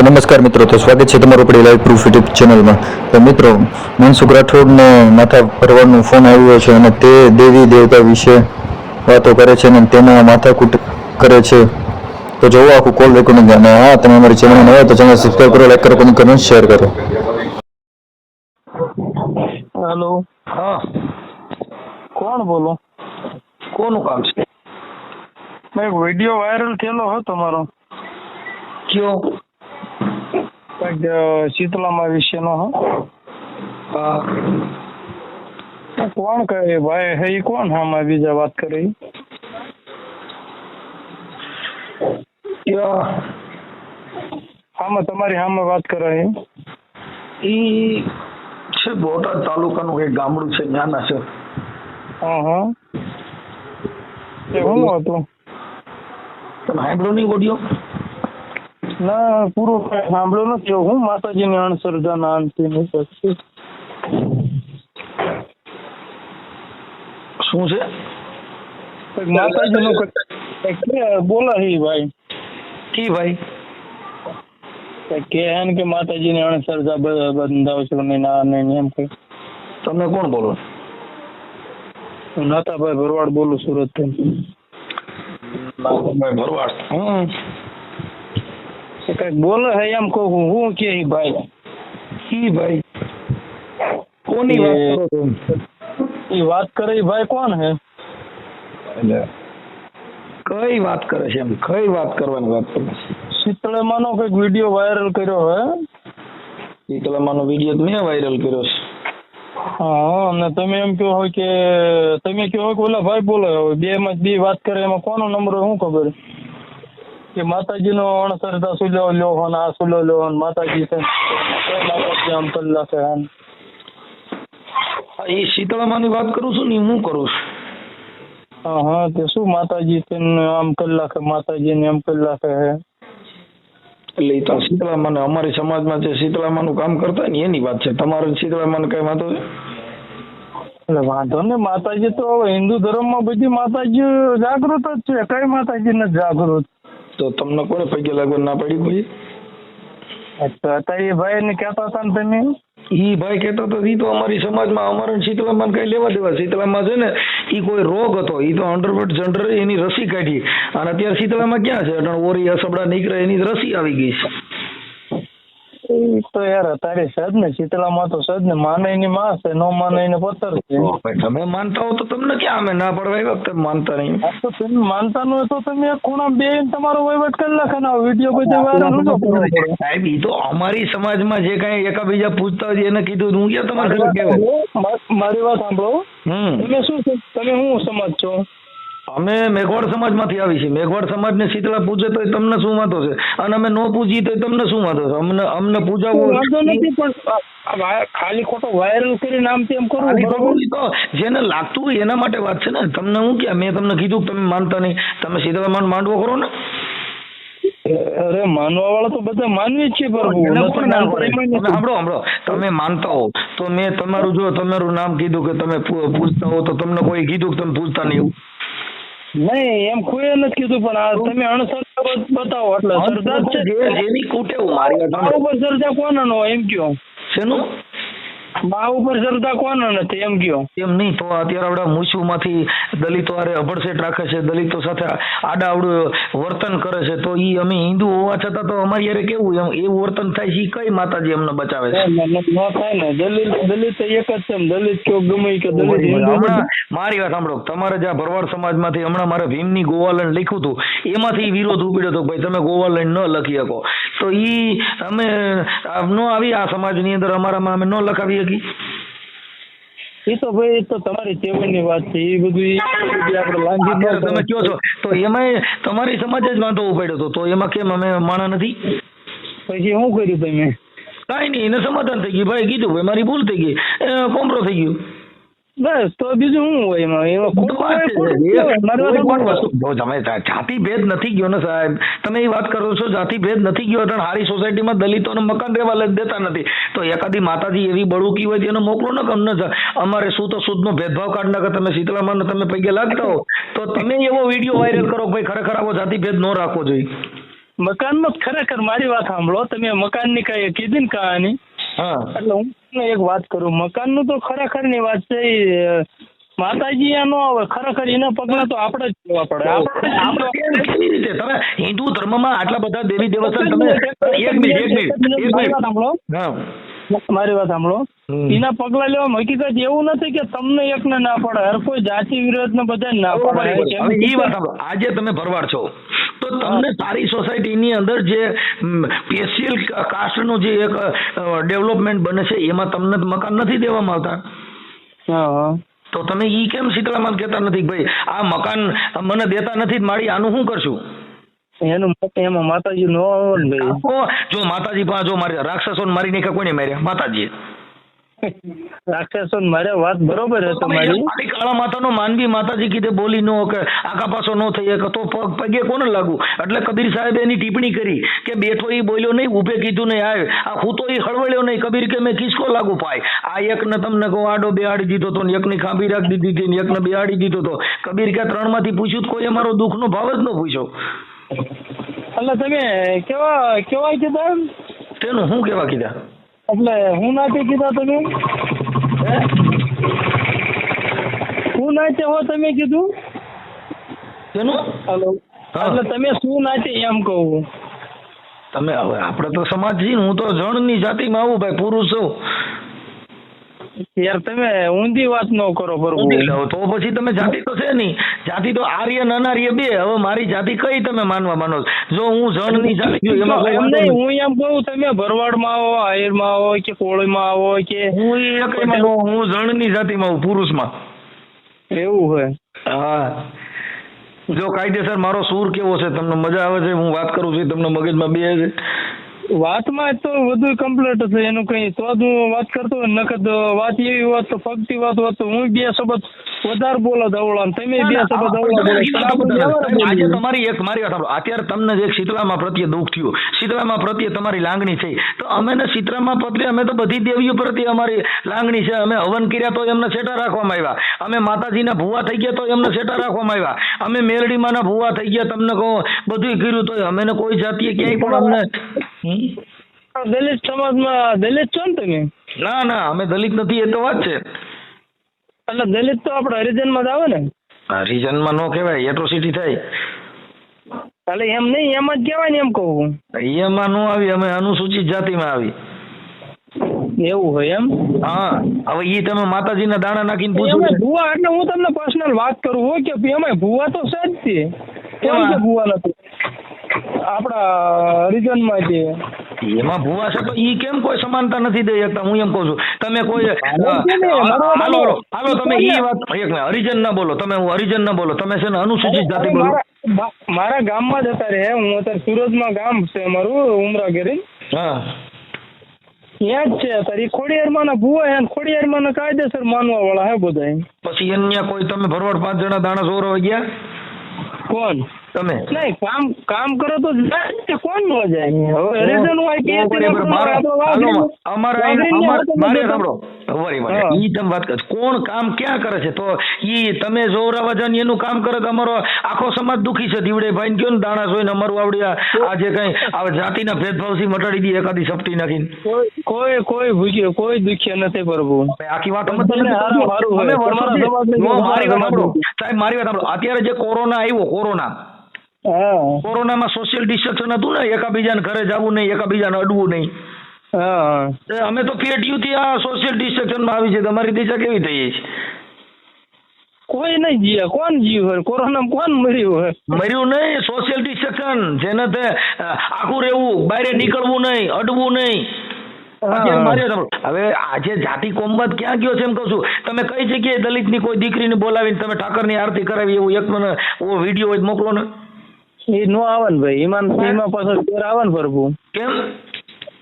તો નમસ્કાર મિત્રો તો સ્વાગત છે તમારું આપણી લાઈવ પ્રૂફ યુટ્યુબ ચેનલમાં તો મિત્રો મનસુખ રાઠોડને માથા ભરવાનું ફોન આવ્યો છે અને તે દેવી દેવતા વિશે વાતો કરે છે અને તેના માથાકૂટ કરે છે. તો જોવો આખું કોલ રેકોર્ડિંગ અને હા તમે અમારી ચેનલ નવા તો ચેનલ સબસ્ક્રાઈબ કરો લાઈક કરો કોમેન્ટ કરો શેર કરો. હેલો હા. કોણ બોલો? કોનું કામ છે? એક વીડિયો વાયરલ થયેલો હો તમારો કયો? કંઈક શીતલામાં વિશેનો હા કોણ કહે ભાઈ હે ઈ કોણ હામાં બીજા વાત કરે હામાં તમારી હામાં વાત કરે ઈ? છે બોટાદ તાલુકાનું કઈ ગામડું છે નાના છે હા હા એ શું હતું તમે નહીં ઓડિયો ના પૂરું કઈ સાંભળ્યું નથી. હું માતાજીની અણસરજાના અંતિમ પછી શું છે? કંઈક માતાજીનું કંઈક કંઈક કે બોલે હી ભાઈ. કી ભાઈ? કંઈક કે હે ને કે માતાજીની અણસરજા બ- બંધાવશો ને ના ને ને એમ કઈ તમે કોણ બોલો? હું નાતાભાઈ ભરવાડ બોલું સુરતથી નાગભાઈ ભરવાડ? હમ. એ કંઈક બોલે હે એમ કહું હું હું કે ઈ ભાઈ? કી ભાઈ. કોની વાત કરો છો? એ વાત કરે ઈ ભાઈ કોણ હે? એટલે કઈ વાત કરે છે એમ? કઈ વાત કરવાની વાત કરે શીતળામાનો કંઈક વીડિયો વાયરલ કર્યો હે? શીતલામાનો વીડિયો મેં વાયરલ કર્યો છે. હા અને તમે એમ કહો હોય કે તમે કહો હોય કે ઓલા ભાઈ બોલે હવે બે માં બે વાત કરે એમાં કોનો નંબર હોય શું ખબર? કે માતાજીનો અણસરતા સુલ્યો સુલો હો આ સુલો લ્યો માતાજી છે માતાજી આમ એ શીતળામાની વાત કરું છું ને હું કરું છું? હા હા તે શું માતાજી છે આમ નાખે માતાજી ને એમ નાખે હે? એટલે એ તો શીતળામાં અમારી સમાજમાં જે શીતળામાનું કામ કરતા હોય ને એની વાત છે. તમારે શીતળામાં કઈ વાંધો છે? એટલે વાંધો ને માતાજી તો હિન્દુ ધર્મમાં બધી માતાજી જાગૃત જ છે. કઈ માતાજી નથી જાગૃત? તો તમને કોને પગે લાગવા ના પડી કોઈ? અચ્છા એ ભાઈ ને કહેતા હતા ને તમે? ઈ ભાઈ કહેતો તો ઈ તો અમારી સમાજમાં અમારે ને કઈ લેવા દેવા શીતળામાં છે ને ઈ કોઈ રોગ હતો. ઈ તો અંડરવર્ડ જનરલ એની રસી કાઢી. અને અત્યારે શીતળામાં ક્યાં છે? ઓરી અસબડા નીકળે એની રસી આવી ગઈ છે. એ તો યાર તારી સદ ને શીતળામાં તો સદ ને માને ની માં છે નો માને ને પથ્થર છે તમે માનતા હો તો તમને ક્યાં અમે ના પડવા આવ્યા તમે માનતા નહીં. તો તમે માનતા ન હોય તો તમે ખૂણા બે તમારો વહીવટ કરી નાખે ને વીડિયો બધે વાયરલ સાહેબ એ તો અમારી સમાજમાં જે કઈ એકાબીજા પૂછતા હોય એને કીધું હું ક્યાં તમારે મારી વાત સાંભળો હમ. તમે શું તમે હું સમજ છો? અમે મેઘવાડ સમાજમાંથી આવી છીએ. મેઘવાડ સમાજને શીતળા પૂજે તો તમને શું વાંધો છે? અને અમે ન પૂજીએ તો તમને શું વાંધો છે? અમને અમને પૂજાવું વાંધો નથી પણ ખાલી ખોટો વાયરલ કરીને આમ તેમ કરવું તો જેને લાગતું હોય એના માટે વાત છે ને. તમને હું ક્યાં મેં તમને કીધું તમે માનતા નહીં. તમે શીતળામાં માંડવો કરો ને. અરે માનવા વાળા તો બધા માનવી જ છે પ્રભુ. સાંભળો સાંભળો. તમે માનતા હો. તો મેં તમારું જો તમારું નામ કીધું કે તમે પૂછતા પૂજતા હો તો તમને કોઈ કીધું કે તમે પૂજતા નહીં એવું? નહીં એમ કોઈ નથી કીધું પણ આ તમે અણસર બતાવો. એટલે સરદાર છે. જેની કુટેવ મારી વાત મા સાંભળો. ઉપર શ્રદ્ધા કોનો નો એમ કયો? શેનું? મા ઉપર શ્રદ્ધા કોનો નથી? એમ કયો? એમ નહીં તો અત્યારે આપણા મૂછુમાંથી દલિતો આરે અભડસેટ રાખે છે દલિતો સાથે આડાવડું વર્તન કરે છે તો ઈ અમે હિન્દુ હોવા છતાં તો અમારી યારે કેવું એમ એવું વર્તન થાય છે કઈ માતાજી અમને બચાવે છે? ન દલિત દલિત એક જ છે દલિત કયો ગમે કે દલિત હમણાં મારી વાત સાંભળો. તમારે જ્યાં ભરવાડ સમાજમાંથી હમણાં મારે ભીમની ગોવાલણ લખ્યું હતું એમાંથી વિરોધ ઉપડ્યો હતો ભાઈ તમે ગોવાલણ ન લખી શકો. તો ઈ અમે ન આવી આ સમાજની અંદર અમારામાં અમે ન લખાવી શકી એ તો ભાઈ એ તો તમારી ટેવણની વાત છે એ બધું આપણે લાંઘી તમે કયો કહો છો? તો એમાંય તમારી સમાજ જ વાંધો ઉપાડ્યો હતો. તો એમાં કેમ અમે માણા નથી? પછી શું કર્યું તમે? કાંઈ નહીં એને સમાધાન થઈ ગયું. ભાઈ કીધું ભાઈ મારી ભૂલ થઈ ગઈ. કોમ્પ્રો થઈ ગયું. બસ તો બીજું શું હોય એમાં? તમે જાતિ ભેદ નથી ગયો ને સાહેબ. તમે એ વાત કરો છો જાતિ ભેદ નથી ગયો એટલે હારી સોસાયટીમાં દલિતોને મકાન રહેવા દેતા નથી. તો એકાદી માતાજી એવી બળુકી હોય તેનો એને મોકલો ને કમ ન અમારે શું તો શુદ્ધનો ભેદભાવ કાઢ નાખે તમે શીતળામાં તમે પૈકે લાગતા હો. તો તમે એવો વીડિયો વાયરલ કરો ભાઈ ખરેખર આવો જાતિ ભેદ ન રાખવો જોઈએ. મકાનમાં ખરેખર મારી વાત સાંભળો. તમે મકાનની કઈ કીધી ને કહાની? હા. એટલે હું એક વાત કરું. મકાનનું તો ખરેખરની વાત છે માતાજી આ નો આવે ખરેખર એના પગલા તો આપણે જ જોવા પડે. આપણે આપણે કેવી રીતે તમે હિન્દુ ધર્મમાં આટલા બધા દેવી દેવતા તમે એક મિનિટ એક મિનિટ એક મિનિટ સાંભળો. હા. મારી વાત સાંભળો. એના પગલા લેવા હકીકત એવું નથી કે તમને એક ને ના પડે હર કોઈ જાતિ વિરોધ ને બધા ના પડે હવે વાત સાંભળો. આજે તમે ભરવાડ છો. તો તમને સારી સોસાયટીની અંદર જે સ્પેશિયલ કાસ્ટનું જે એક ડેવલપમેન્ટ બને છે એમાં તમને મકાન નથી દેવામાં આવતા તો તમે ઈ કેમ શીતળામાં કહેતા નથી ભાઈ આ મકાન મને દેતા નથી મારી આનું શું કરશું? એનું એમાં માતાજી નો આવે જો માતાજી પણ જો મારી રાક્ષસો મારી નાખ્યા કોઈને માર્યા? માતાજીએ. રાક્ષસો મારે વાત બરોબર છે તમારી. કાળા માતાનો માનવી માતાજી કીધે બોલી નો કે આકા પાસો નો થઈ શકે. તો પગ પગે કોને લાગુ? એટલે કબીર સાહેબે એની ટિપ્પણી કરી કે બેઠો ઈ બોલ્યો નહીં ઊભે કીધું નહીં આવે આ હું તો ઈ હળવળ્યો નહીં કબીર કે મેં કિસકો લાગુ પાય. આ એકને તમને કહું આડો બેહાડી દીધો તો ને એકની ખાંભી રાખી દીધી હતી ને એકને બેહાડી દીધો તો. કબીર કે ત્રણમાંથી પૂછ્યું કોઈ અમારો દુઃખનો ભાવ જ ન પૂછ્યો. એટલે તમે કેવા કેવા કીધા તેનું શું કેવા કીધા? એટલે હું નાચે કીધા તમે? હે? નાચે હો તમે કીધું? હલો. એટલે તમે શું નાચે એમ કહું? તમે હવે આપણે તો સમાજ છીએ હું તો જણની જાતિમાં આવું ભાઈ પુરુષ છું. યાર તમે ઊંધી વાત ન કરો પ્રભુ. તો પછી તમે જાતિ તો છે નહીં. જાતિ તો આર્ય નનાર્ય અનાર્ય બે. હવે મારી જાતિ કઈ તમે માનવા માનો જો હું જાતિ વાંધો નહીં નહીં. હું એમ કહું તમે ભરવાડમાં આવો આહિરમાં આવો કે કોળીમાં આવો કે હું એ એકમાં હું જાતિ માં પુરુષમાં એવું હોય. હા. જો કાયદેસર મારો સૂર કેવો છે? તમને મજા આવે છે? હું વાત કરું છું તમને મગજમાં બે છે વાતમાં તો વધુ કમ્પ્લીટ છે એનું કઈ તો જ હું વાત કરતો હોય નકર વાત એવી હોત તો ફગતી વાત હોત તો હું બે શબ્દ વધારે બોલો દવડા તમે બે શબ્દ બોલો. આજે તમારી એક મારી વાત અત્યારે તમને જે શીતળામાં પ્રત્યે દુઃખ થયું શીતળામાં પ્રત્યે તમારી લાગણી છે તો અમે ને શીતળામાં પ્રત્યે અમે તો બધી દેવીઓ પ્રત્યે અમારી લાગણી છે. અમે હવન કર્યા તો એમને સેટા રાખવામાં આવ્યા. અમે માતાજીના ભૂવા થઈ ગયા તો એમને સેટા રાખવામાં આવ્યા. અમે મેરડીમાંના ભૂવા થઈ ગયા તમને કહો બધું કર્યું તો અમે કોઈ જાતિએ ક્યાંય પણ અમને? દલિત સમાજમાં દલિત છો ને તમે? ના ના અમે દલિત નથી એ તો વાત છે. એટલે દલિત તો આપણે હરિજનમાં જ આવે ને? રિજનમાં નો કહેવાય એટ્રોસિટી થાય. એટલે એમ નહીં એમ જ કહેવાય ને એમ કહું એમાં નો આવી અમે અનુસૂચિત જાતિમાં આવી. એવું હોય એમ? હા હવે ઈ તમે માતાજીના દાણા નાખીને પૂછો એમાં ભૂવા એટલે હું તમને પર્સનલ વાત કરું હો કે એમાં ભૂવા તો છે જ તે. કેમ કે ભૂવા નથી? આપણા હરિજનમાં છે. એમાં ભૂવા છે તો ઈ કેમ કોઈ સમાનતા નથી દઈ શકતા હું એમ કહું છું તમે કોઈ હાલો તમે ઈ વાત એક હરિજન ના બોલો તમે હું હરિજન ના બોલો તમે છે ને અનુસૂચિત જાતિ બોલો. મારા ગામમાં જ અત્યારે હું અત્યારે સુરતમાં ગામ છે મારું ઉમરા ગેરી હા. ત્યાં જ છે અત્યારે ખોડિયાર ખોડિયારમાં ના ભૂવા હે ને ખોડિયારમાં ના કાયદેસર માનવા વાળા હે બધા પછી એન્ય કોઈ તમે ભરવાડ પાંચ જણા દાણા સોરો ગયા કોણ? તમે. નહીં કામ કામ કરો તો કોણ ન જાય હવે હોય કે અમારા મારે સાંભળો. વરી. ઈ તમે વાત કરો. કોણ કામ ક્યાં કરે છે? તો ઈ તમે જોરાવા જાન એનું કામ કરે તો અમારો આખો સમાજ દુખી છે. દીવડે ભાઈ કયો ને દાણા જોઈને અમારું આવડી આ જે કઈ આ જાતિના ભેદભાવથી મટાડી દી એકાદી સપટી નાખીને. કોઈ કોઈ ભૂખ્યો કોઈ દુખ્યા નથી પ્રભુ. આખી વાત તમને. અમે જો મારી વાત સાહેબ મારી વાત અત્યારે જે કોરોના આવ્યો કોરોના કોરોનામાં સોશિયલ ડિસ્ટન્સ હતું ને એકાબીજાને ઘરે જવું નહીં એકાબીજાને અડવું નહીં. અમે તો થી આ સોશિયલ ડિસ્ટન્સમાં આવી છે તમારી દિશા કેવી થઈ છે? કોઈ નહીં જીયા કોણ જીવ હોય? કોરોના કોણ મર્યું હોય? મર્યું નહીં સોશિયલ ડિસ્ટન્સ જેને તે આખું રહેવું બહાર નીકળવું નહીં અડવું નહીં. હવે આજે જાતિ કોમવાદ ક્યાં ગયો છે એમ કહું છું. તમે કઈ જગ્યાએ દલિતની કોઈ દીકરીને બોલાવીને તમે ઠાકરની આરતી કરાવી એવું એક મને વીડિયો હોય મોકલો ને. એ નો આવે ને ભાઈ એમાં એમાં પાછો ફેર આવે ને પ્રભુ કેમ?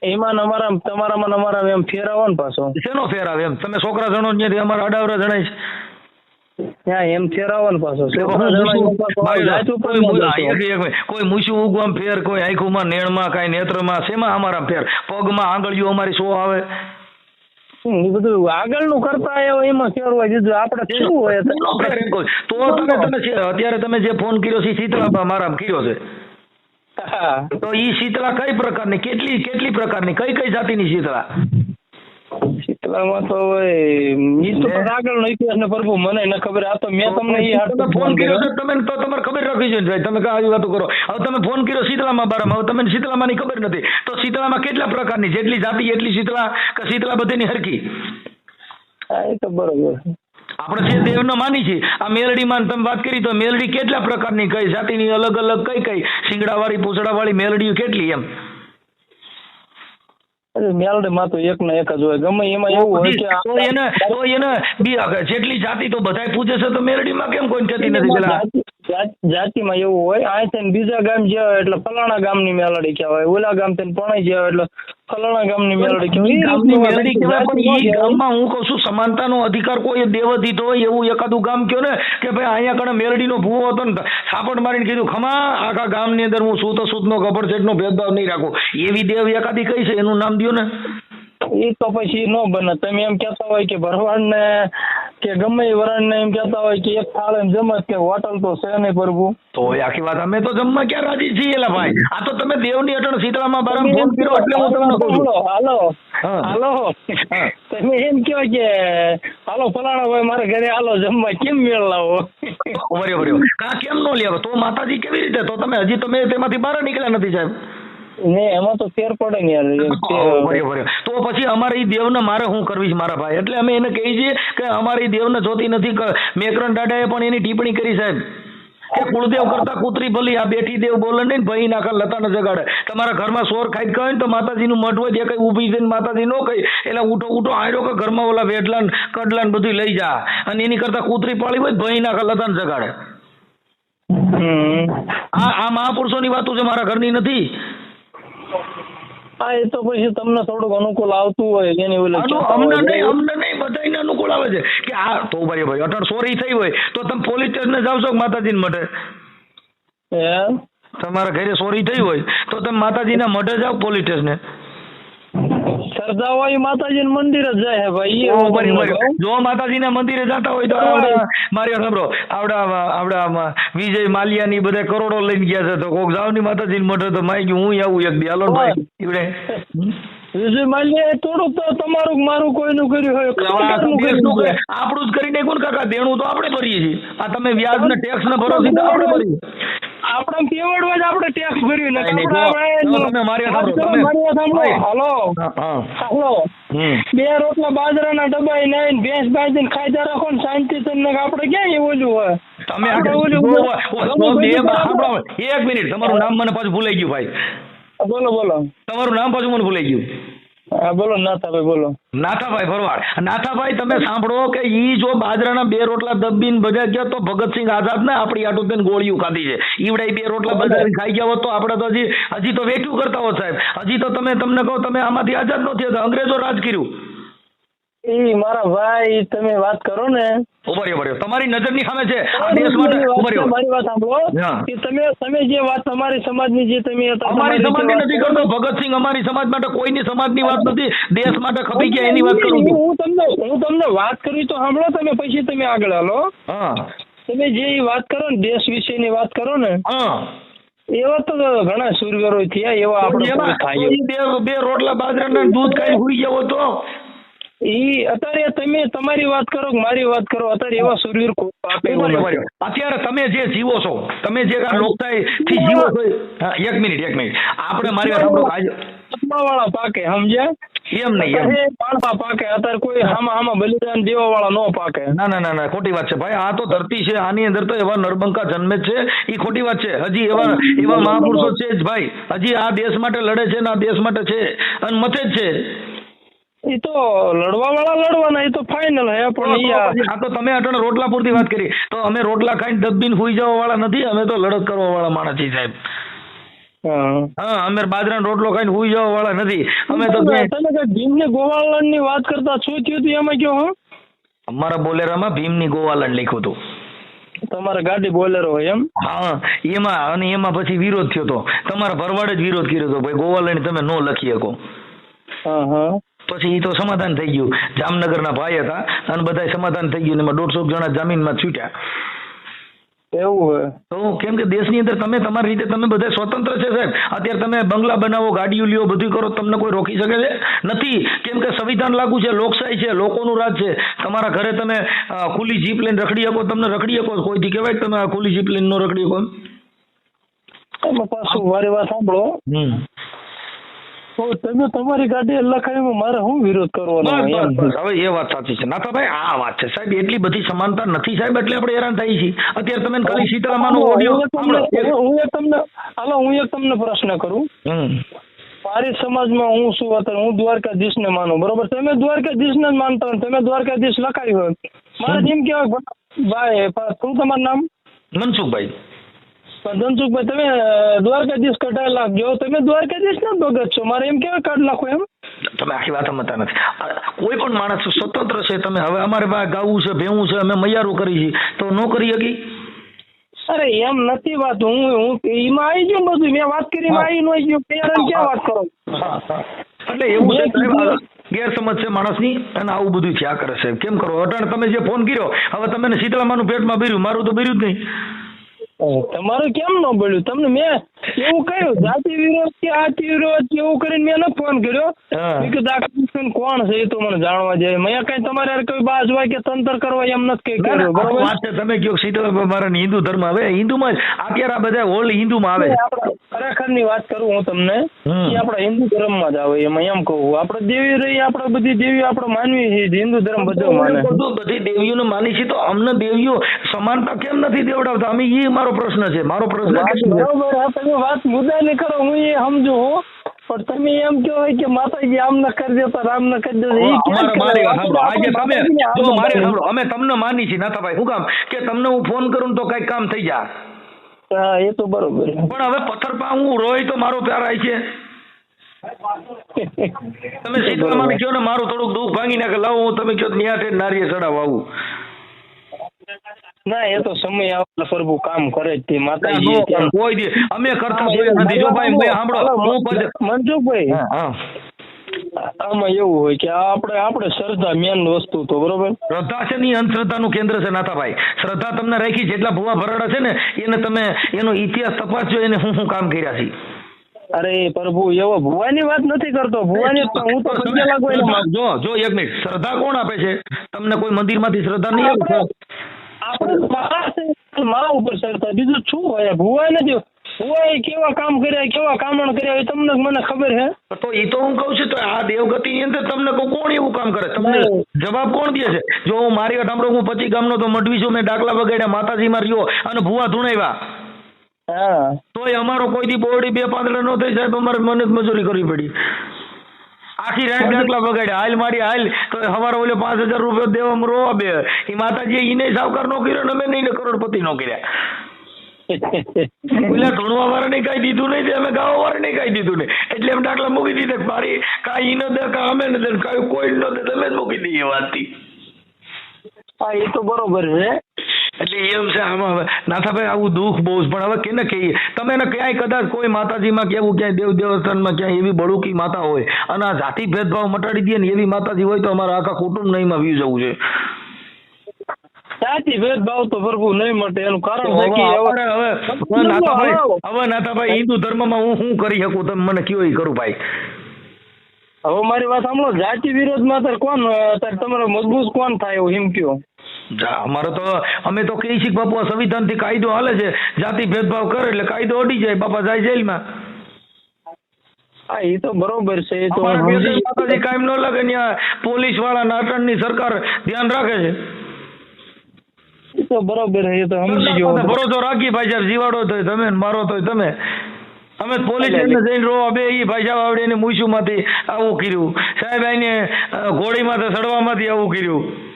એમાં અમારા તમારામાં ને અમારામાં એમ ફેર આવે ને પાછો. શેનો ફેર આવે એમ? તમે છોકરા જણો ત્યાંથી અમારા અડાવરા જણાય એમ ફેર ને પાછો કોઈ મૂછું ઉગવામાં ફેર કોઈ આંખુમાં નેણમાં કાંઈ નેત્રમાં શેમાં અમારા ફેર? પગમાં આંગળીઓ અમારી શો આવે? એ બધું આગળનું કરતા આવ્યો એમાં ફેર હોય બીજું આપણે શું હોય? તો? તમે તમે અત્યારે તમે જે ફોન કર્યો છે એ મારા કર્યો છે. તો ઈ શીતળા કઈ પ્રકારની કેટલી કેટલી પ્રકારની કઈ કઈ જાતિની શીતળા શીતળામાં તો ઈ તો આગળનો ઇતિહાસ ને પ્રભુ મને ન ખબર. આ તો મેં તમને ઈ તમે ફોન કર્યો છે તમે તો તમારે ખબર રાખવી જોઈએ ભાઈ. તમે કાંઈ વાતો કરો. હવે તમે ફોન કર્યો શીતળામાં બારામાં. હવે તમને શીતળામાંની ખબર નથી. તો શીતળામાં કેટલા પ્રકારની? જેટલી જાતિ એટલી શીતળા કે શીતળા બધીની હરકી હા એ તો બરોબર આપણે જે દેવનો માની છીએ. આ મેલડીમાં તમે વાત કરી તો મેલડી કેટલા પ્રકારની કઈ જાતિની અલગ અલગ કઈ કઈ? શિંગડાવાળી પૂછડાવાળી મેલડીઓ કેટલી એમ? અરે મેલડી માં તો એક ને એક જ હોય. ગમે એમાં એવું હોય કે તો એને તો એને બી જેટલી જાતિ તો બધાય પૂજે છે તો મેલડીમાં કેમ કોઈ નથી જાતિ- જાત- જાતિમાં એવું હોય. છે બીજા ગામ જ્યાં એટલે ફલાણા ગામની મેલડી કહેવાય. ઓલા ગામ થઈને પણાઈ જ્યાં એટલે ફલાણા ગામની મેલડી કહેવાય. ગામમાં હું કહું છું સમાનતાનો અધિકાર કોઈ દેવ દીધો હોય એવું એકાદું ગામ કયો ને કે ભાઈ અહીંયા કણે મેલડીનો ભૂવો હતો ને સાપડ મારીને કીધું ખમા આખા ગામની અંદર હું સૂત સૂતનો ગભર શેઠનો ભેદભાવ નહીં રાખું. એવી દેવ એકાદી કઈ છે? એનું નામ દિયો ને. ઈ તો પછી નો બને. તમે એમ કહેતા હોય કે ભરવાડ ને કે ગમે એ વરાણ ને એમ કહેતા હોય કે એક થાળ જમત કે હોટલ તો છે નહીં પ્રભુ. તો એ આખી વાત અમે તો જમવા ક્યાં રાજી છીએ એલા ભાઈ? આ તો તમે દેવની અટણ શીતળામાં બારામ ફોન કર્યો એટલે હું તમને કહું છું. હાલો હાલો. તમે એમ કહો કે હાલો ફલાણા ભાઈ મારે ઘરે હાલો જમવા કેમ મેળ લાવો? બરાબર કા કેમ નો લેવો? તો માતાજી કેવી રીતે? તો તમે હજી તમે તેમાંથી બહાર નીકળ્યા નથી સાહેબ. ને એમાં તો ફેર પડે ને યાર. તો પછી અમારે દેવને મારે હું કરવી છે મારા ભાઈ? એટલે અમે એને કહીએ છીએ કે અમારે દેવને જોતી નથી મેકરણ દાદાએ પણ એની ટિપ્પણી કરી સાહેબ. કે કુળદેવ કરતા કૂતરી ભલી આ બેઠી દેવ બોલે નહીં ભાઈ નાખા લતા ન જગાડે. તમારા ઘરમાં સોર ખાઈ કહે ને તો માતાજીનું મઠ હોય જે કઈ ઊભી થઈને માતાજી નો કહી એટલે ઉઠો ઉઠો આયરો કે ઘરમાં ઓલા વેડલા કડલા બધું લઈ જા. અને એની કરતા કૂતરી પાળી હોય ભાઈ નાખા લતા ને જગાડે. આ આ મહાપુરુષોની વાતો છે મારા ઘરની નથી. હા એ તો પછી તમને થોડુંક અનુકૂળ આવતું હોય એની ઓલી અમને નહીં અમને નહીં બધાને અનુકૂળ આવે છે. કે આ તો ભાઈ ભાઈ અઢાર સોરી થઈ હોય તો તમે પોલીસ સ્ટેશને જાવ છો માતાજીને મઢે? તમારા ઘરે સોરી થઈ હોય તો તમે માતાજીના મઢે જાઓ પોલીસ સ્ટેશને સરદાવા હોય માતાજી મંદિર જ જાય હે ભાઈ એ. જો માતાજીના મંદિરે જતા હોય તો મારી સાંભળો. આવડા આવડા વિજય માલિયાની બધા કરોડો લઈને ગયા છે તો કોક જાવની માતાજીને મઢે તો માઈ ગયું હું આવું એક દી. હાલો ભાઈ ઈવડે. વિજય માલિયા થોડુંક તો તમારું મારું કોઈનું કર્યું હોય આપણું. જ કરી નાખ્યું ને કાકા દેણું તો આપણે ભરીએ છીએ. આ તમે વ્યાજ ને ટેક્સ ને ભરો તો આપણે ભરીએ. આપણે કેવડવા જ આપણે ટેક્સ ભર્યું ને તમે મારી સાંભળો. હાલો. હાલો. બે રોટલા બાજરાના દબાઈ નાઈને ભેંસ બાંધીને ખાઈતા રાખો ને શાંતિ તમને આપણે ક્યાં એવું જ હોય. તમે એક મિનિટ. તમારું નામ મને પાછું ભૂલાઈ ગયું ભાઈ. બોલો બોલો. તમારું નામ પાછું મને ભૂલાઈ ગયું. બોલો નાથાભાઈ બોલો. નાથાભાઈ ભરવાડ. નાથાભાઈ તમે સાંભળો કે ઈ જો બાજરાના બે રોટલા દબીને ભજા ગયા તો ભગતસિંહ આઝાદ ને આપણી આટું તેને ગોળીઓ ખાધી છે. ઈવડાઈ બે રોટલા બજારીને ખાઈ ગયા હોત તો આપણે તો હજી હજી તો વેઠ્યું કરતા હો સાહેબ. હજી તો તમે તમને કહો તમે આમાંથી આઝાદ નથી થયા અંગ્રેજો રાજ કર્યું. એ મારા ભાઈ તમે વાત કરો ને. ઊભા રહ્યો, ઊભા રહ્યો. તમારી નજરની સામે છે. મારી દેશ માટે વાત. મારી સાંભળો. કે તમે તમે જે વાત તમારી સમાજની જે તમે અમારી સમાજની નથી કરતો. ભગતસિંહ અમારી સમાજ માટે કોઈની સમાજની વાત નથી. દેશ માટે ખપી ગયા એની વાત કરું હું તમને હું તમને વાત કરી તો સાંભળો તમે પછી તમે આગળ હાલો. હા. તમે જે વાત કરો ને દેશ વિશેની વાત કરો ને હા. એવા તો ઘણા સુરવીરો થયા એવા આપણે કોઈ બે રોટલા રોટલા બાજરાના દૂધ ખાઈ હુઈ ગયો તો? ઈ અત્યારે તમે તમારી વાત કરો મારી વાત કરો અત્યારે એવા સુરવીર આપે. અત્યારે તમે જે જીવો છો તમે જે લોકશાહી થી જીવો છો એક મિનિટ એક મિનિટ. આપણે મારી વાત સાંભળો આજે પાકે સમજ્યા? એમ નહીં એમ. અત્યારે પાકે અત્યારે કોઈ હામા હામા બલિદાન દેવા વાળા નો પાકે. ના ના ના ના ખોટી વાત છે. ભાઈ આ તો ધરતી છે આની અંદર તો એવા નરબંકા જન્મે છે. એ ખોટી વાત છે. હજી એવા એવા મહાપુરુષો છે જ ભાઈ. હજી આ દેશ માટે લડે છે ને આ દેશ માટે છે. અને મતે જ છે. એ તો લડવા વાળા લડવાના એ તો ફાઇનલ હે પણ આ- તો તમે અટણ રોટલા પૂરતી વાત કરી. તો અમે રોટલા ખાઈને દબીને સુઈ જવા વાળા નથી અમે તો લડત કરવા વાળા માણસ છીએ સાહેબ. હા. હા અમે બાજરાનો રોટલો ખાઈને સુઈ જવા વાળા નથી. અમે તો તમે ભીમને ગોવાળણની વાત કરતા શું થયું હતું એમાં કયો હો? અમારા બોલેરામાં ભીમની ગોવાલન લખ્યું હતું. તમારે ગાડી બોલેરો હોય એમ? હા એમાં અને એમાં પછી વિરોધ થયો હતો તમારા ભરવાડે જ વિરોધ કર્યો હતો ભાઈ ગોવાલણ તમે નો લખી શકો. હા હા. પછી એ તો સમાધાન થઈ ગયું. જામનગરના ભાઈ હતા અને બધા સમાધાન થઈ ગયું એમાં દોઢસો જણા જામીનમાં છૂટ્યા. એવું તો કેમ કે દેશની અંદર તમે તમારી રીતે તમે બધા સ્વતંત્ર છે સાહેબ. અત્યારે તમે બંગલા બનાવો ગાડીઓ લ્યો બધું કરો તમને કોઈ રોકી શકે છે? નથી. કેમ કે સંવિધાન લાગુ છે લોકશાહી છે લોકોનું રાજ છે. તમારા ઘરે તમે ખુલ્લી જીપ લઈને રખડી શકો તમને રખડી શકો. કોઈથી કહેવાય તમે આ ખુલ્લી જીપ લઈને ન રખડી શકો પાછું મારી વાત સાંભળો. તો તમે તમારી ગાડી લખાઈમાં મારે શું વિરોધ કરવાનો. હવે એ વાત સાચી છે. નાથાભાઈ આ વાત છે. સાહેબ એટલી બધી સમાનતા નથી સાહેબ એટલે આપણે હેરાન થઈએ છીએ. અત્યારે તમે ખાલી શીતળામાનો ઓડિયો હું એક તમને- હાલો હું એક તમને પ્રશ્ન કરું. મારી સમાજમાં હું શું અત્યારે હું દ્વારકાધીશને માનું બરોબર? તમે દ્વારકાધીશને જ માનતા હોય તમે દ્વારકાધીશ લખાયું હોય. મારે જેમ કહેવાય ભાઈ શું તમારું નામ? મનસુખભાઈ. ધનસુખભાઈ તમે દ્વારકાધીશ કઢાઈ લાગજો. તમે દ્વારકાધીશ ના ભગત છો. મારે એમ કેવા કાઢ નાખો એમ? તમે આખી વાત સમજતા નથી. કોઈ પણ માણસ સ્વતંત્ર છે તમે હવે અમારે પાસે ગાવું છે ભેવું છે અમે મૈયારું કરી છે તો ન કરી શકી અરે એમ નથી વાત. હું હું એમાં આવી ગયું બધું. મેં વાત કરી એમાં આવી ન ગયું. પેરેન્ટ ક્યાં વાત કરો? એટલે એવું છે ગેરસમજ છે માણસની અને આવું બધું થયા કરે છે. કેમ કરો? અટાણે તમે જે ફોન કર્યો હવે તમે શીતળામાનું પેટમાં ભર્યું. મારું તો બીર્યું જ નહીં. તમારું કેમ ન બોલ્યું? તમને મેં એવું કયું જાતિ વિરોધ કે આતિ વિરોધ એવું કરીને મેં એને ફોન કર્યો. મેં કીધું આ કૃષ્ણ કોણ છે? એ તો મને જાણવા જાય મેં કઈ તમારે યાર કોઈ બાજ હોય કે તંત્ર કરવા એમ નથી કઈ ના, ના, કર્યું બરોબર? વાત છે તમે કયો સીધો મારા હિન્દુ ધર્મ આવે. હિન્દુમાં જ અત્યારે આ બધા હોલ હિન્દુમાં આવે. ખરેખરની વાત કરું હું તમને કે આપણા હિન્દુ ધર્મમાં જ આવે એમાં એમ કહું આપણે દેવી રહી આપણે બધી દેવી આપણે માનવી છે હિન્દુ ધર્મ બધો માને. બધું બધી દેવીઓને માની છે તો અમને દેવીઓ સમાનતા કેમ નથી દેવડાવતા? અમે એ મારો પ્રશ્ન છે. મારો પ્રશ્ન? બરોબર વાત મુદ્દાની કરો હું એ સમજુ હું. પણ તમે એમ કહો કે માતાજી આમ ન કરજો તો રામ ન કરજો આજે તમે જો મારી અમે તમને માની છીએ નાથાભાઈ શું કામ? કે તમને હું ફોન કરું તો કઈ કામ થઈ જા હા એ તો બરોબર. પણ હવે પથ્થર પા હું રોય તો મારો પ્યારાય છે. તમે શીતળામાં કહો ને મારું થોડુંક દુઃખ ભાંગી નાખે લાવો હું તમે કહો નિયાઠે નારીએ ચડાવવા આવું. ના એ તો સમય આવે પ્રભુ કામ કરે જ તે માતાજી કોઈ દી અમે કરતા જોયા નથી. જો ભાઈ મેં સાંભળો. હું મનસુખભાઈ. આમાં એવું હોય કે આપણે આપણે શ્રદ્ધા મેન વસ્તુ તો બરોબર? શ્રદ્ધા છે ને અંધશ્રદ્ધાનું કેન્દ્ર છે નાથાભાઈ. શ્રદ્ધા તમને રાખી જેટલા ભુવા ભરડા છે ને એને તમે એનો ઇતિહાસ તપાસજો એને હું શું કામ કર્યા છે? અરે પ્રભુ એવો ભુવાની વાત નથી કરતો. ભુવાની હું તો. જો જો એક મિનિટ. શ્રદ્ધા કોણ આપે છે? તમને કોઈ મંદિરમાંથી શ્રદ્ધા નહીં? આપણે ઉપર ચડતા. બીજું શું હોય? ભુવાય નથી. ભુવાએ કેવા કામ કર્યા કેવા કામણ કર્યા એ તમને મને ખબર હે. તો એ તો હું કહું છું તો આ દેવગતિ ની અંદર તમને કોણ એવું કામ કરે? તમને જવાબ કોણ દે છે? જો હું મારી સાંભળો હું પચી ગામનો તો મઢવી છું મેં ડાકલા બગાડ્યા માતાજીમાં રહ્યો અને ભુવા ધૂણાવ્યા. હા. તોય અમારો કોઈ દી બોરડી બે પાંદડા નો થઈ સાહેબ અમારે મહેનત મજૂરી કરવી પડી. આખી રાત ડાકલા બગાડ્યા હાલ મારી હાલ તો હવારે ઓલે પાંચ હજાર રૂપિયા દેવામાં રોવા બે. એ માતાજી એને સાવકાર નો કર્યો ને અમે નહીં કરોડપતિ નો કર્યા. પેલા ધૂણવા વાળાને કઈ દીધું નહીં અમે ગાવા વાળાને કઈ દીધું નહીં. એટલે એમ ડાકલા મૂકી દીધે મારી કાંઈ ન દે કાંઈ અમે ન દે કાંઈ કોઈ ન દે તમે જ મૂકી દઈએ વાતથી. હા એ તો બરોબર છે. એટલે એમ છે આમાં નાથાભાઈ આવું દુઃખ બહુ પણ હવે કેને કહીએ? તમે એને ક્યાંય કદાચ કોઈ માતાજીમાં કેવું ક્યાંય દેવ દેવસ્થાનમાં ક્યાંય એવી બળુકી માતા હોય અને આ જાતિ ભેદભાવ મટાડી દે ને એવી માતાજી હોય તો અમારા આખા કુટુંબ નહીંમાં વ્યુ જવું છે. સાચી ભેદભાવ તો પ્રભુ નહીં એનું કારણ છે કે હવે હવે નાથાભાઈ હવે નાથાભાઈ હિન્દુ ધર્મમાં હું શું કરી શકું? તમે મને કયો એ કરું ભાઈ. હવે મારી વાત સાંભળો જાતિ વિરોધમાં અત્યારે કોણ અત્યારે તમારો મજબૂત કોણ થાય એવું એમ કયો? અમારે તો અમે તો કહીએ છીએ બાપુ આ સંવિધાનથી કાયદો હાલે છે જાતિ ભેદભાવ કરે એટલે કાયદો અડી જાય બાપા જાય જેલમાં. હા એ તો બરોબર છે એ તો માતાજી કાયમ ન લાગે ત્યાં પોલીસવાળા નાટણની સરકાર ધ્યાન રાખે છે. એ તો બરોબર છે એ તો સમજી ગયો ભરોસો રાખી ભાઈ સાહેબ જીવાડો તો તમે મારો તોય તમે. અમે પોલીસ એટલે- જઈને રોવા બે એ ભાઈ સાહેબ આવડે એને મૂછુમાંથી આવું કર્યું. સાહેબ એને ઘોડીમાંથી સડવામાંથી આવું કર્યું.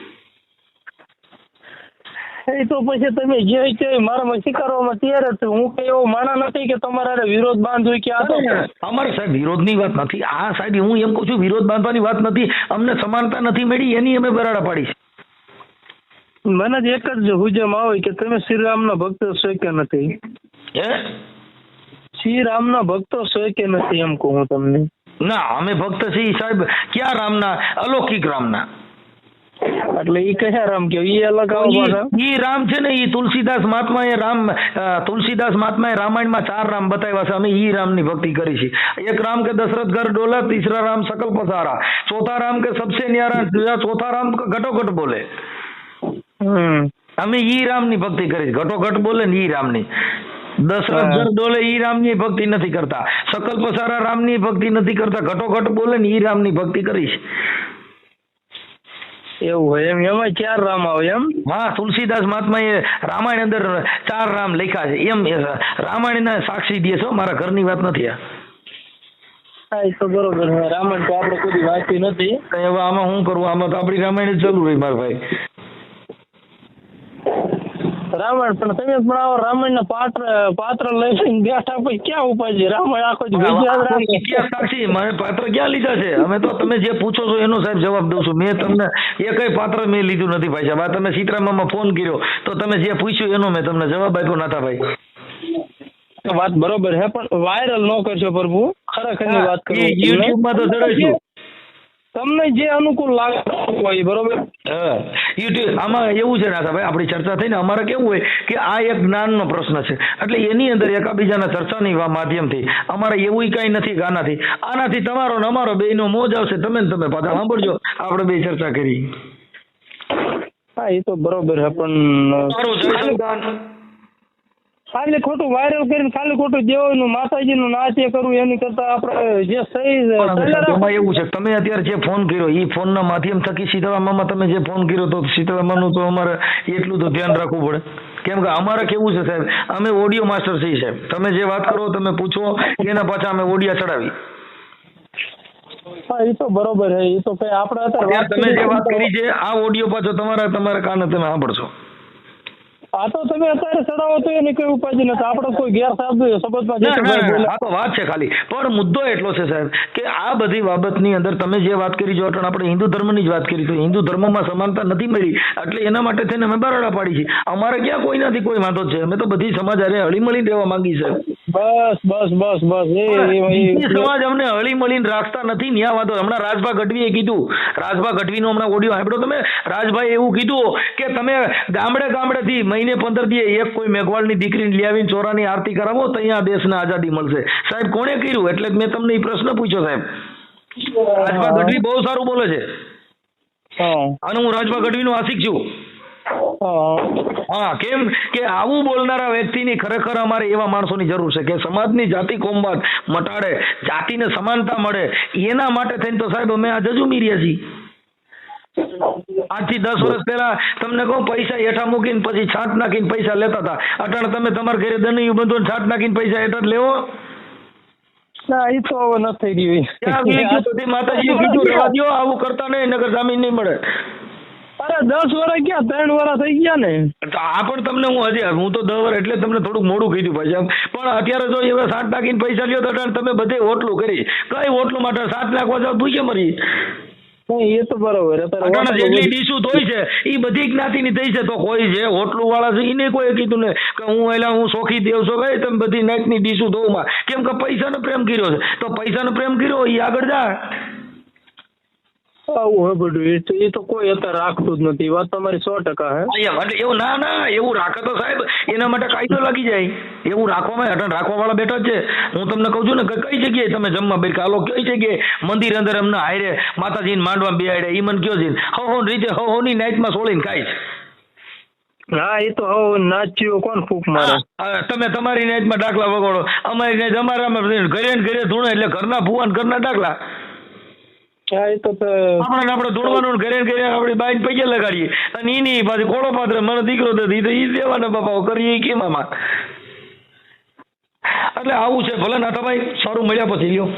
એ તો પછી તમે જે કે મારામાં સ્વીકારવામાં તૈયાર જ હું કઈ એવો માણા નથી કે તમારા વિરોધ બાંધવું કે આ તો અમારે સાહેબ વિરોધની વાત નથી. આ સાહેબ હું એમ કહું છું વિરોધ બાંધવાની વાત નથી. અમને સમાનતા નથી મળી એની અમે બરાડા પાડી છે. મને જ એક જ હુજમ આવે કે તમે શ્રી રામના ભક્ત છો કે નથી. હે? શ્રી રામના ભક્તો છે કે નથી એમ કહું તમને? ના અમે ભક્ત છીએ સાહેબ. ક્યાં રામના? અલૌકિક રામના. એટલે ઈ કયા રામ કે ઈ અલગ ઈ રામ છે ને ઈ તુલસીદાસ મહાત્મા એ રામ તુલસીદાસ મહાત્મા એ રામાયણમાં ચાર રામ બતાવ્યા છે. અમે ઈ રામની ભક્તિ કરી છે. એક રામ કે દશરથ ઘર ડોલા તીસરા રામ સકલ પસારા. ચોથા રામ કે સબસે ન્યારા ચોથા રામ ઘટોઘટ બોલે. અમે ઈ રામની ભક્તિ કરી છે. ઘટોઘટ બોલે ને ઈ રામની. દશરથ જર ડોલે ઈ રામની ભક્તિ નથી કરતા. સકલ પસારા રામની ભક્તિ નથી કરતા. ઘટોઘટ બોલે ને ઈ રામની ભક્તિ કરીશ. એવું હોય એમ એમાં ચાર રામ આવે એમ? હા તુલસીદાસ મહાત્માએ રામાયણ અંદર ચાર રામ લખ્યા છે. એમ રામાયણ ના સાક્ષી દે છો મારા ઘરની વાત નથી આ. તો બરોબર રામાયણ તો આપણે કોઈ વાંચી નથી. હવે આમાં શું કરવું? આમાં તો આપણી રામાયણ જ ચાલુ રહી મારા ભાઈ. રામાયણ પણ તમે પણ આવો રામાયણ ના પાત્ર પાત્ર લઈને બેઠા પછી ક્યાં ઉપાય છે રામાયણ આખો સાક્ષી મારે પાત્ર ક્યાં લીધા છે? અમે તો તમે જે પૂછો છો એનો સાહેબ જવાબ દઉં છું. મેં તમને એ કઈ પાત્ર મેં લીધું નથી ભાઈ સાહેબ. આ તમે સીતારામમાં ફોન કર્યો તો તમે જે પૂછ્યું એનો મેં તમને જવાબ આપ્યો નાતા ભાઈ. વાત બરોબર છે પણ વાયરલ ન કરશો પ્રભુ. ખરેખર વાત કરું યુટ્યુબમાં તો ચડાવીશું. તમને જે અનુકૂળ લાગતું હોય બરોબર? યુટ્યુબ આમાં એવું છે નાથા ભાઈ આપણી ચર્ચા થઈને અમારે કેવું હોય કે આ એક જ્ઞાનનો પ્રશ્ન છે. એટલે એની અંદર એકબીજાના ચર્ચાની માધ્યમથી અમારે એવું કાંઈ નથી ગાનાથી આનાથી. તમારો ને અમારો બેયનો મોજ આવશે. તમે ને તમે પાછા સાંભળજો. આપણે બે ચર્ચા કરી. હા એ તો બરોબર પણ સારું. ખાલી ખોટું વાયરલ કરીને ખાલી ખોટું દેવાનું માતાજી નું એ કરવું એની કરતા આપણે જે સહી. એમાં એવું છે તમે અત્યારે જે ફોન કર્યો એ ફોનના માધ્યમ થકી સીતારામામાં તમે જે ફોન કર્યો તો શીતળામાનું તો અમારે એટલું તો ધ્યાન રાખવું પડે. કેમ કે અમારે કેવું છે સાહેબ અમે ઓડિયો માસ્ટર છીએ સાહેબ. તમે જે વાત કરો તમે પૂછો એના પાછા અમે ઓડિયા ચડાવી. હા એ તો બરોબર છે એ તો કઈ આપણે તમે જે વાત કરી છે આ ઓડિયો પાછો તમારા તમારા કાને તમે સાંભળશો. આ તો તમે અત્યારે ચડાવો તો એની કઈ ઉપાધિ નથી. આપણે કોઈ ગેરસાબદ શબ્દમાં ના, ના, જેઠાભાઈ ના, બોલ્યા. આ તો વાત છે ખાલી. પણ મુદ્દો એટલો છે સાહેબ કે આ બધી બાબતની અંદર તમે જે વાત કરી જો આપણે હિન્દુ ધર્મની જ વાત કરી તો હિન્દુ ધર્મમાં સમાનતા નથી મળી. એટલે એના માટે થઈને અમે બરાડા પાડી છે અમારે ક્યાં કોઈ નથી કોઈ વાંધો છે? અમે તો બધી સમાજ અરે હળી મળીને રહેવા માંગી છે. બસ બસ બસ બસ. એ સમાજ અમને હળી મળીને રાખતા નથી ન્યા વાંધો. હમણાં રાજભા ગઢવીએ કીધું. રાજભા ગઢવીનો હમણાં ઓડિયો સાંભળ્યો. તમે રાજભાઈ એવું કીધું કે તમે ગામડે ગામડેથી મહિને પંદર દી એક કોઈ મેઘવાળની દીકરીને લઈ આવીને ચોરાની આરતી કરાવો તો અહીંયા દેશને આઝાદી મળશે. સાહેબ કોણે કર્યું? એટલે મેં તમને એ પ્રશ્ન પૂછ્યો સાહેબ. રાજભા ગઢવી બહુ સારું બોલે છે. અને હું રાજભા ગઢવીનો આશિક છું. હા. કેમ કે આવું બોલનારા વ્યક્તિની ખરેખર અમારે એવા માણસોની જરૂર છે કે સમાજની જાતિ કોમવાદ મટાડે જાતિને સમાનતા મળે એના માટે થઈને તો સાહેબ અમે આજે જજુમી રહ્યા છીએ. આજથી દસ વર્ષ પહેલા તમને કહું પૈસા હેઠા મૂકીને પછી છાંટ નાખીને પૈસા લેતા હતા. અટાણે તમે તમારા ઘરે દનૈયું બંધો છાંટ નાખીને પૈસા હેઠા લેવો? ના એ તો હવે નથી થઈ રહ્યું. ત્યાં ગઈ ગયું બધી માતાજીએ કીધું રહેવા દ્યો આવું કરતા નહીં નગર જામીન નહીં મળે. અરે દસ વર્ષ ક્યાં? ત્રણ વર્ષ થઈ ગયા ને. આ પણ તમને હું હજી હું તો દસ વર્ષ એટલે તમને થોડુંક મોડું કીધું ભાઈ પણ અત્યારે જો એવા સાત નાખીને પૈસા લ્યો તો તમે બધે હોટલું કરી. કઈ હોટલું માટે? સાત નાખવા જાવ ભૂખે મરી. એ તો બરોબર. અટાણે જેટલી ડીશું છે એ બધી જ્ઞાતિની થઈ છે તો કોઈ જે હોટલું વાળા છે એને કોઈ કીધું ને કે હું એલા હું સોખી દેવ છો ભાઈ તમે બધી નાઈટની ડીશુ ધોમાં કેમ કે પૈસાનો પ્રેમ કર્યો છે. તો પૈસાનો પ્રેમ કર્યો એ આગળ જા. આવું હોય બધું. એ તો- એ તો કોઈ અત્યારે રાખતું જ નથી. વાત તમારી સો ટકા હે. એમ એટલે એવું ના ના એવું રાખે તો સાહેબ એના માટે કાયદો લાગી જાય. એવું રાખવામાં અટણ રાખવા વાળા બેઠા છે. હું તમને કહું છું ને કે કઈ જગ્યાએ તમે જમવા બેઠ? હાલો કઈ જગ્યાએ? મંદિર અંદર એમને હાયરે માતાજીને માંડવા બેહાડે ઈ મને કયો છે હો હો રીતે હો હો ની નાઈટમાં સોળીને ખાય છે. હા એ તો હવે નાચ્યો કોણ ફૂક મારે? તમે તમારી નાઈટમાં દાખલા વગોડો. અમારી નાઈટ અમારા ઘરે ઘરે ધૂણે એટલે ઘરના ભુવાન ઘરના હા તો આપણે આપણે ધૂણવાનું ને ઘરે ઘરે આપણી બાઈને પૈયા લગાડીએ. અને એની પાછી કોળો પાત્ર મને દીકરો ઈ તો ઈ દેવાના બાપા કરીએ કેમ આમાં? એટલે આવું છે ભલે નાથાભાઈ સારું મળ્યા પછી લ્યો.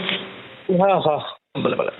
હા હા. ભલે ભલે.